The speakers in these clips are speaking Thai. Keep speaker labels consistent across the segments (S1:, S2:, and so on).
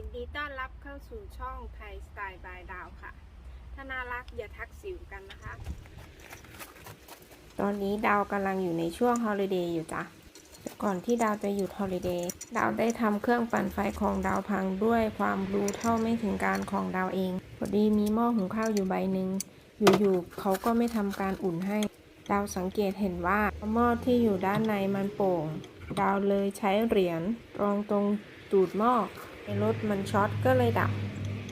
S1: ยินดีต้อนรับเข้าสู่ช่องไทยสไตล์บายดาวค่ะ ถ้าน่ารักอย่าทักสิวกันนะคะ ตอนนี้ดาวกำลังอยู่ในช่วงฮอลิเดย์อยู่จ้ะ ก่อนที่ดาวจะหยุดฮอลิเดย์ ดาวได้ทำเครื่องปั่นไฟของดาวพังด้วยความรู้เท่าไม่ถึงการของดาวเอง พอดีมีหม้อหุงข้าวอยู่ใบหนึ่ง อยู่ๆเขาก็ไม่ทำการอุ่นให้ ดาวสังเกตเห็นว่าหม้อที่อยู่ด้านในมันโป่ง ดาวเลยใช้เหรียญรองตรงตูดหม้อ รถมันช็อตก็เลยดับ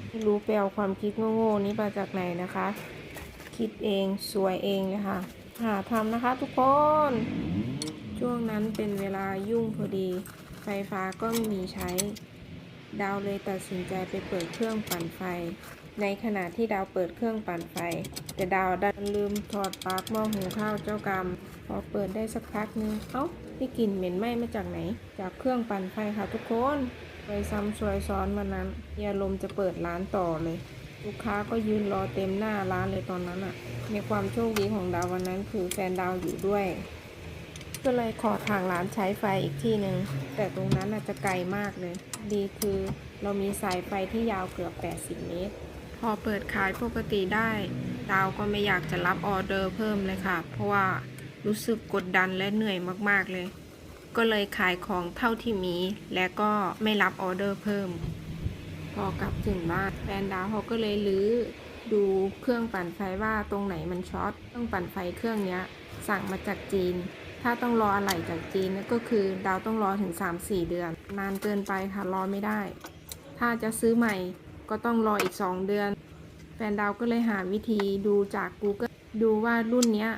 S1: ไม่รู้ไปเอาความคิดโง่ๆนี้มาจากไหนนะคะ คิดเองสวยเองเลยค่ะ หาทำนะคะทุกคน ช่วงนั้นเป็นเวลายุ่งพอดี ไฟฟ้าก็ไม่มีใช้ ดาวเลยตัดสินใจไปเปิดเครื่องปั่นไฟ ในขณะที่ดาวเปิดเครื่องปั่นไฟ แต่ดาวดันลืมถอดปลั๊กหม้อหุงข้าวเจ้ากรรมพอเปิดได้สักพักนึง เอ้าได้กลิ่นเหม็นไหม้มาจากไหน จากเครื่องปั่นไฟค่ะทุกคน ไปซ้ำซวยซ้อนวันนั้นยาลมจะเปิดร้านต่อเลย ลูกค้าก็ยืนรอเต็มหน้าร้านเลยตอนนั้นอะในความโชคดีของดาววันนั้นคือแฟนดาวอยู่ด้วย ก็เลยขอทางร้านใช้ไฟอีกที่หนึ่งแต่ตรงนั้นอาจจะไกลมากเลย ดีคือเรามีสายไฟที่ยาวเกือบ 80 เมตร พอเปิดขายปกติได้ ดาวก็ไม่อยากจะรับออเดอร์เพิ่มเลยค่ะ เพราะว่ารู้สึกกดดันและเหนื่อยมากๆเลย ก็เลยขายของเท่าที่มี และก็ไม่รับออเดอร์เพิ่ม พอกลับถึงบ้านแฟนดาวเขาก็เลยรื้อดูเครื่องปั่นไฟว่าตรงไหนมันช็อตเครื่องปั่นไฟเครื่องนี้สั่งมาจากจีน ถ้าต้องรออะไหล่จากจีนก็คือดาวต้องรอถึง 3-4 เดือน นานเกินไปค่ะรอไม่ได้ ถ้าจะซื้อใหม่ก็ต้องรออีก 2 เดือน แฟนดาวก็เลยหาวิธีดูจาก Google ดูว่ารุ่นนี้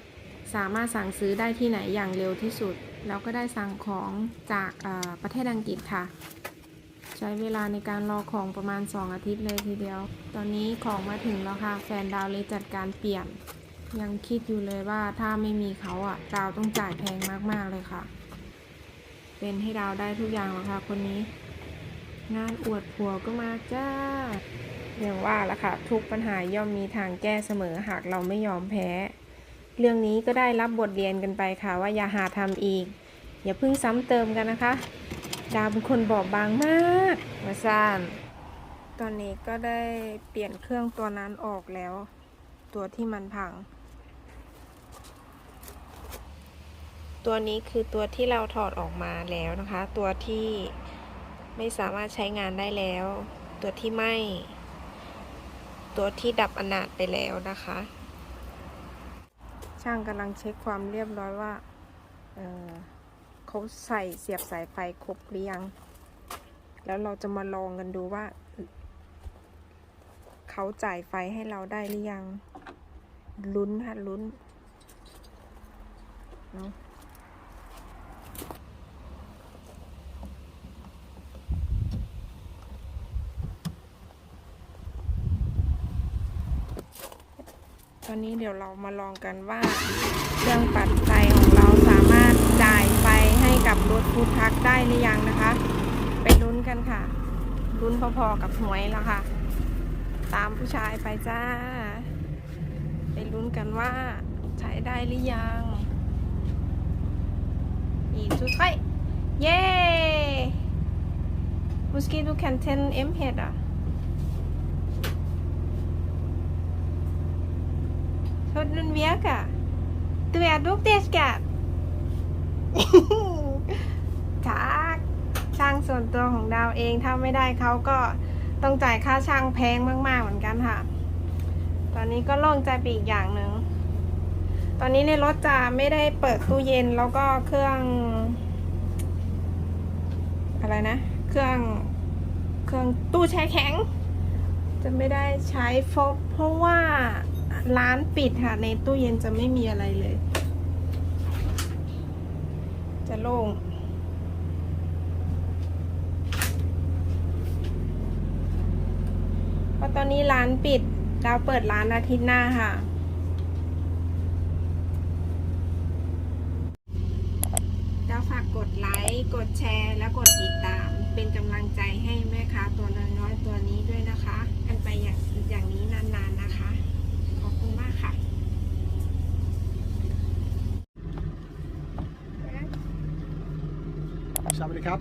S1: สามารถสั่งซื้อได้ที่ไหนอย่างเร็วที่สุด แล้วก็ได้สั่งของจากประเทศอังกฤษค่ะ ใช้เวลาในการรอของประมาณ 2 อาทิตย์เลยทีเดียว ตอนนี้ของมาถึงแล้วค่ะ แฟนดาวเลยจัดการเปลี่ยน ยังคิดอยู่เลยว่าถ้าไม่มีเขาอะดาวต้องจ่ายแพงมากๆเลยค่ะ เป็นให้ดาวได้ทุกอย่างแล้วค่ะคนนี้ งานอวดผัวก็มาจ้าอย่างว่าละค่ะ ทุกปัญหาย่อมมีทางแก้เสมอหากเราไม่ยอมแพ้ เรื่องนี้ก็ได้รับบทเรียนกันไปค่ะ ว่าอย่าหาทำอีก อย่าเพิ่งซ้ำเติมกันนะคะ ดาวเป็นคนบอบบางมากมาซ่านตอนนี้ก็ได้เปลี่ยนเครื่องตัวนั้นออกแล้ว ตัวที่มันพัง ตัวนี้คือตัวที่เราถอดออกมาแล้วนะคะ ตัวที่ไม่สามารถใช้งานได้แล้ว ตัวที่ไหม่ ตัวที่ดับอนาถไปแล้วนะคะ ช่างกำลังเช็คความเรียบร้อยว่าเเขาใส่เสียบสายไฟครบหรือยัง แล้วเราจะมาลองกันดูว่า เขาจ่ายไฟให้เราได้หรือยัง ลุ้นค่ะลุ้นเนาะ ตอนนี้เดี๋ยวเรามาลองกันว่าเครื่องปัดไฟของเราสามารถจ่ายไฟให้กับรถฟูดทักได้หรือยังนะคะ ไปลุ้นกันค่ะ ลุ้นพอๆกับหวยแล้วค่ะ ตามผู้ชายไปจ้า ไปลุ้นกันว่าใช้ได้หรือยังอีกสุดท้ายเย้ Måske du kan tænde M-hætter. Så den virker. Du er dygtig, skat. ทักช่างส่วนตัวของดาวเองถ้าไม่ได้เขาก็ต้องจ่ายค่าช่างแพงมากๆเหมือนกันค่ะ ตอนนี้ก็โล่งใจไปอีกอย่างหนึ่ง ตอนนี้ในรถจะไม่ได้เปิดตู้เย็นแล้วก็เครื่อง อะไรนะ เครื่องเครื่องตู้แช่แข็ง จะไม่ได้ใช้เพราะเพราะว่า ร้านปิดค่ะ ในตู้เย็นจะไม่มีอะไรเลย จะโล่งเพราะตอนนี้ร้านปิดดาวเปิดร้านอาทิตย์หน้าค่ะ ดาวฝากกดไลค์ กดแชร์ และกดติดตาม เป็นกำลังใจให้แม่ค้าตัวน้อยๆตัวนี้ด้วยนะคะ กันไปอย่างอย่างนี้นานๆนะคะ ขอบคุณมากค่ะ
S2: สวัสดีครับ